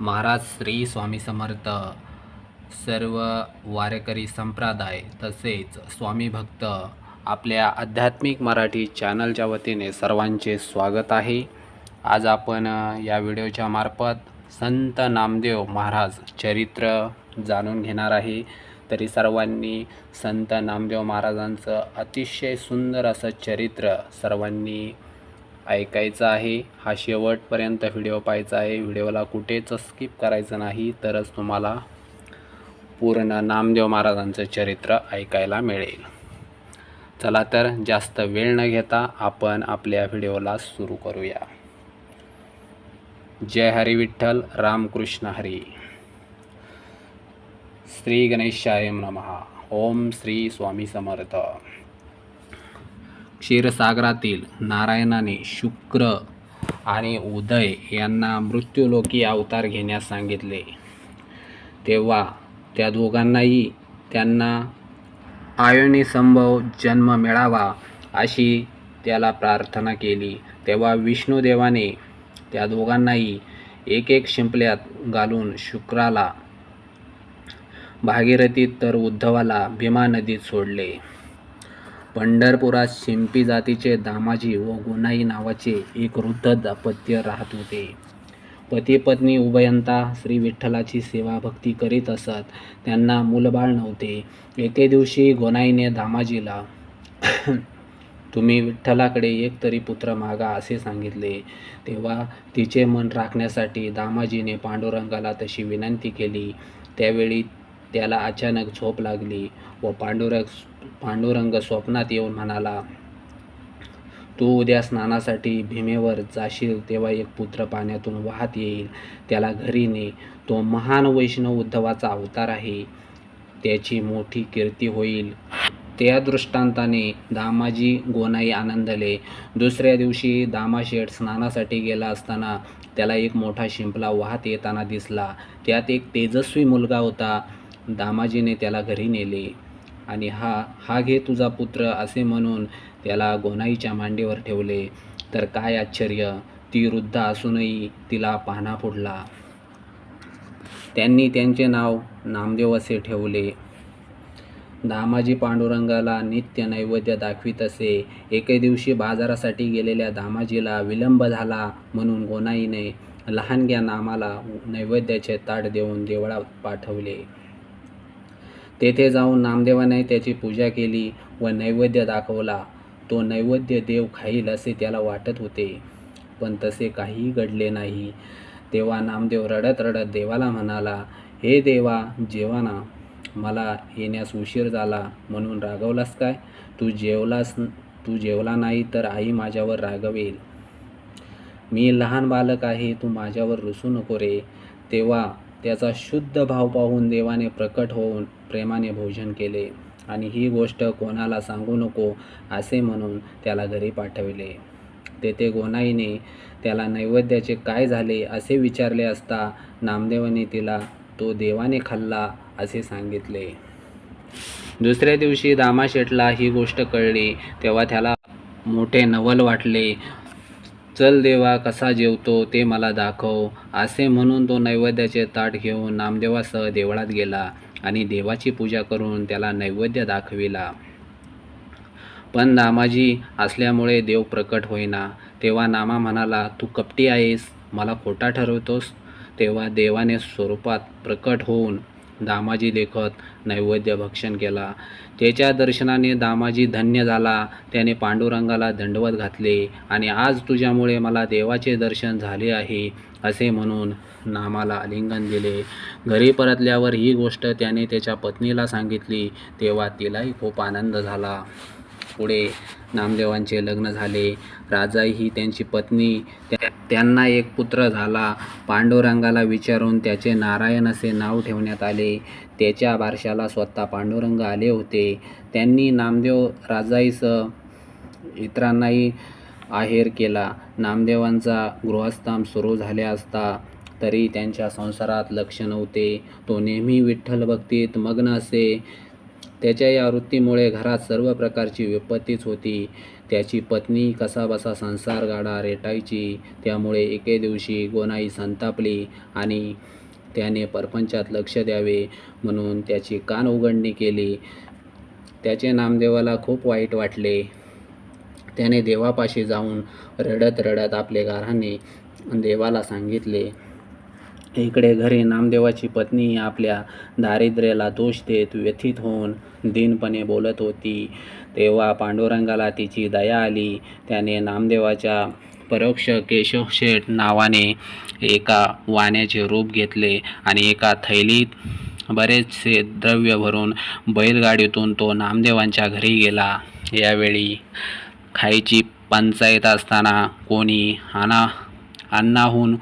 महाराज श्री स्वामी समर्थ सर्व वारेकरी संप्रदाय तसेच स्वामी भक्त आपल्या आध्यात्मिक मराठी चॅनलच्या वतीने सर्वांचे स्वागत आहे. आज आपण या व्हिडिओच्या मार्फत संत नामदेव महाराज चरित्र जाणून घेणार आहे. तरी सर्वांनी संत नामदेव महाराजांचं अतिशय सुंदर असं चरित्र सर्वांनी ऐकायचं आहे. हा शेवटपर्यंत व्हिडिओ पाहायचा आहे. व्हिडिओला कुठेच स्किप करायचं नाही. तरच तुम्हाला पूर्ण नामदेव महाराजांचं चरित्र ऐकायला मिळेल. चला तर जास्त वेळ न घेता आपण आपल्या व्हिडिओला सुरू करूया. जय हरी विठ्ठल रामकृष्ण हरी. श्री गणेशाय नमः. ओम श्री स्वामी समर्थ. क्षीरसागरातील नारायणाने शुक्र आणि उदय यांना मृत्यूलोकी अवतार घेण्यास सांगितले. तेव्हा त्या दोघांनाही त्यांना आयोनी संभव जन्म मिळावा अशी त्याला प्रार्थना केली. तेव्हा विष्णुदेवाने त्या दोघांनाही एक एक शिंपल्यात घालून शुक्राला भागीरथीत तर उद्धवाला भीमा नदीत सोडले. पंढरपुरात शिंपी जातीचे दामाजी व गुणाई नावाचे एक वृद्ध दाम्पत्य राहत होते. पती पत्नी उभयंता श्री विठ्ठलाची सेवा भक्ती करीत असत. त्यांना मूलबाळ नव्हते. एके दिवशी गोनाईने दामाजीला तुम्ही विठ्ठलाकडे एक तरी पुत्र मागा असे सांगितले. तेव्हा तिचे मन राखण्यासाठी दामाजीने पांडुरंगाला तशी विनंती केली. त्यावेळी त्याला अचानक झोप लागली व पांडुरंग पांडुरंग स्वप्नात येऊन म्हणाला तू उद्या स्नानासाठी भीमेवर जाशील तेव्हा एक पुत्र पाण्यातून वाहत येईल. त्याला घरी ने. तो महान वैष्णव उद्धवाचा अवतार आहे. त्याची मोठी कीर्ती होईल. त्या दृष्टांताने दामाजी गोनाई आनंदले. दुसऱ्या दिवशी दामाशेठ स्नानासाठी गेला असताना त्याला एक मोठा शिंपला वाहत येताना दिसला. त्यात एक तेजस्वी मुलगा होता. दामाजीने त्याला घरी नेले. आणि हा हा घे तुझा पुत्र असे म्हणून त्याला गोनाईच्या मांडीवर ठेवले. तर काय आश्चर्य ती वृद्ध असूनही तिला पाहणा फुटला त्यांनी त्यांचे नाव नामदेव असे ठेवले. दामाजी पांडुरंगाला नित्य नैवेद्य दाखवित असे. एके दिवशी बाजारासाठी गेलेल्या दामाजीला विलंब झाला म्हणून गोनाईने लहानग्या नामाला नैवेद्याचे ताट देऊन देवळात पाठवले. तेथे जाऊन नामदेवाने त्याची पूजा केली व नैवेद्य दाखवला. तो नैवेद्य देव खाईल असे त्याला वाटत होते. पण तसे काहीही घडले नाही. तेव्हा नामदेव रडत रडत देवाला म्हणाला हे देवा जेवाना. मला येण्यास उशीर झाला. म्हणून रागवलास काय? तू जेवलास तू जेवला नाही तर आई माझ्यावर रागवेल. मी लहान बालक आहे तू माझ्यावर रुसू नको रे. तेव्हा त्याचा शुद्ध भाव पाहून देवाने प्रकट होऊन प्रेमाने भोजन केले आणि ही गोष्ट कोणाला सांगू नको असे म्हणून त्याला घरी पाठविले. तेथे गोनाईने त्याला नैवेद्याचे काय झाले असे विचारले असता नामदेवाने तिला तो देवाने खाल्ला असे सांगितले. दुसऱ्या दिवशी दामाशेठला ही गोष्ट कळली. तेव्हा त्याला मोठे नवल वाटले. चल देवा कसा जेवतो ते मला दाखव असे म्हणून तो नैवेद्याचे ताट घेऊन नामदेवासह देवळात गेला. आणि देवाची पूजा करून त्याला नैवेद्य दाखविला. पण नामाजी असल्यामुळे देव प्रकट होईना. तेव्हा नामा म्हणाला तू कपटी आहेस मला खोटा ठरवतोस. तेव्हा देवाने स्वरूपात प्रकट होऊन दामाजी लेखत नैवेद्य भक्षण केला. त्याच्या दर्शनाने दामाजी धन्य झाला. त्याने पांडुरंगाला दंडवत घातले आणि आज तुझ्यामुळे मला देवाचे दर्शन झाले आहे असे म्हणून नामाला आलिंगन दिले. घरी परतल्यावर ही गोष्ट त्याने त्याच्या पत्नीला सांगितली. तेव्हा तिलाही खूप आनंद झाला. पुढे नामदेवांचे लग्न झाले. राजाई ही त्यांची पत्नी त्या- त्यांना एक पुत्र झाला. पांडुरंगाला विचारून त्याचे नारायण असे नाव ठेवण्यात आले. त्याच्या बारशाला स्वतः पांडुरंग आले होते. त्यांनी नामदेव राजाईसह इतरांनाही आहेर केला. नामदेवांचा गृहस्थाम सुरू झाले असता तरी त्यांच्या संसारात लक्ष नव्हते. तो नेहमी विठ्ठल भक्तीत मग्न असे त्याच्या या वृत्तीमुळे घरात सर्व प्रकारची विपत्तीच होती. त्याची पत्नी कसाबसा संसार गाडा रेटायची. त्यामुळे एके दिवशी गोनाई संतापली आणि त्याने परपंचात लक्ष द्यावे म्हणून त्याची कान उघडणी केली. त्याचे नामदेवाला खूप वाईट वाटले. त्याने देवापाशी जाऊन रडत रडत आपले गाऱ्हाणे देवाला सांगितले इकडे घरी नामदेवाची पत्नी आपल्या दारिद्र्याला दोष देत व्यथित होऊन दीनपणे बोलत होती. तेव्हा पांडुरंगाला तिची दया आली. त्याने नामदेवाच्या परोक्ष केशवशेठ नावाने एका वाण्याचे रूप घेतले आणि एका थैलीत बरेचसे द्रव्य भरून बैलगाडीतून तो नामदेवांच्या घरी गेला. यावेळी खायची पंचायत असताना कोणी आणा अन्नाहून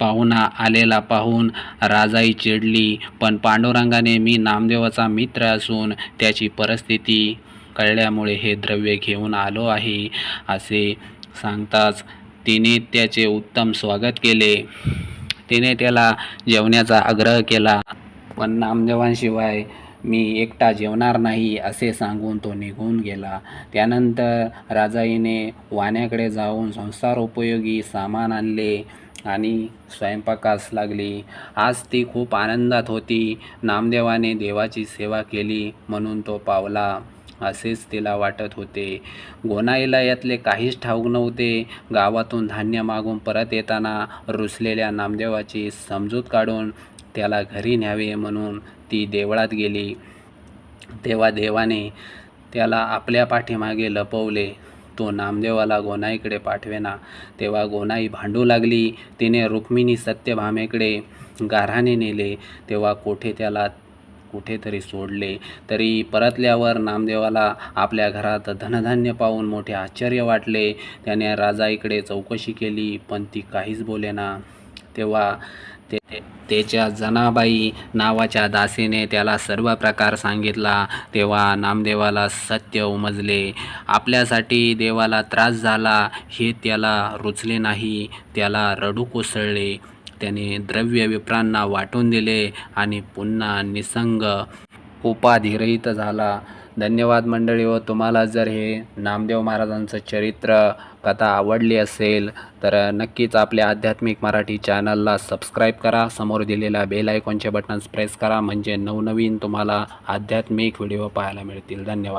पाहुणा आलेला पाहून राजाई चिडली पण पांडुरंगाने मी नामदेवाचा मित्र असून त्याची परिस्थिती कळल्यामुळे हे द्रव्य घेऊन आलो आहे असे सांगताच तिने त्याचे उत्तम स्वागत केले. तिने त्याला जेवण्याचा आग्रह केला पण नामदेवांशिवाय मी एकटा जेवणार नाही असे सांगून तो निघून गेला. त्यानंतर राजाईने वाण्याकडे जाऊन संसार उपयोगी सामान आणले. आणि स्वयंपाकास लागली. आज ती खूप आनंदात होती. नामदेवाने देवाची सेवा केली म्हणून तो पावला. असेच तिला वाटत होते. गोनाईला यातले काहीच ठाऊक नव्हते. गावातून धान्य मागून परत येताना रुसलेल्या नामदेवाची समजूत काढून त्याला घरी न्यावे म्हणून ती देवळात गेली. तेव्हा देवाने त्याला आपल्या पाठीमागे लपवले. तो नामदेवाला गोनाईकडे पाठवेना. तेव्हा गोनाई भांडू लागली. तिने रुक्मिणी सत्यभामेकडे गाऱ्हाणे नेले. तेव्हा कोठे त्याला कुठेतरी सोडले. तरी परतल्यावर नामदेवाला आपल्या घरात धनधान्य पाहून मोठे आश्चर्य वाटले. त्याने राजाईकडे चौकशी केली पण ती काहीच बोलेना. तेव्हा ते त्याच्या जनाबाई नावाच्या दासीने त्याला सर्व प्रकार सांगितला. तेव्हा नामदेवाला सत्य उमजले. आपल्यासाठी देवाला त्रास झाला हे त्याला रुचले नाही. त्याला रडू कोसळले. त्याने द्रव्य विप्रांना वाटून दिले आणि पुन्हा निसंग उपाधिरहित झाला. धन्यवाद मंडळी व तुम्हाला जर हे नामदेव महाराजांचं चरित्र कथा आवडली असेल तर नक्कीच आपल्या आध्यात्मिक मराठी चॅनलला सबस्क्राईब करा समोर दिलेल्या बेल आयकॉनचे बटन्स प्रेस करा म्हणजे नवनवीन तुम्हाला आध्यात्मिक व्हिडिओ पाहायला मिळतील. धन्यवाद.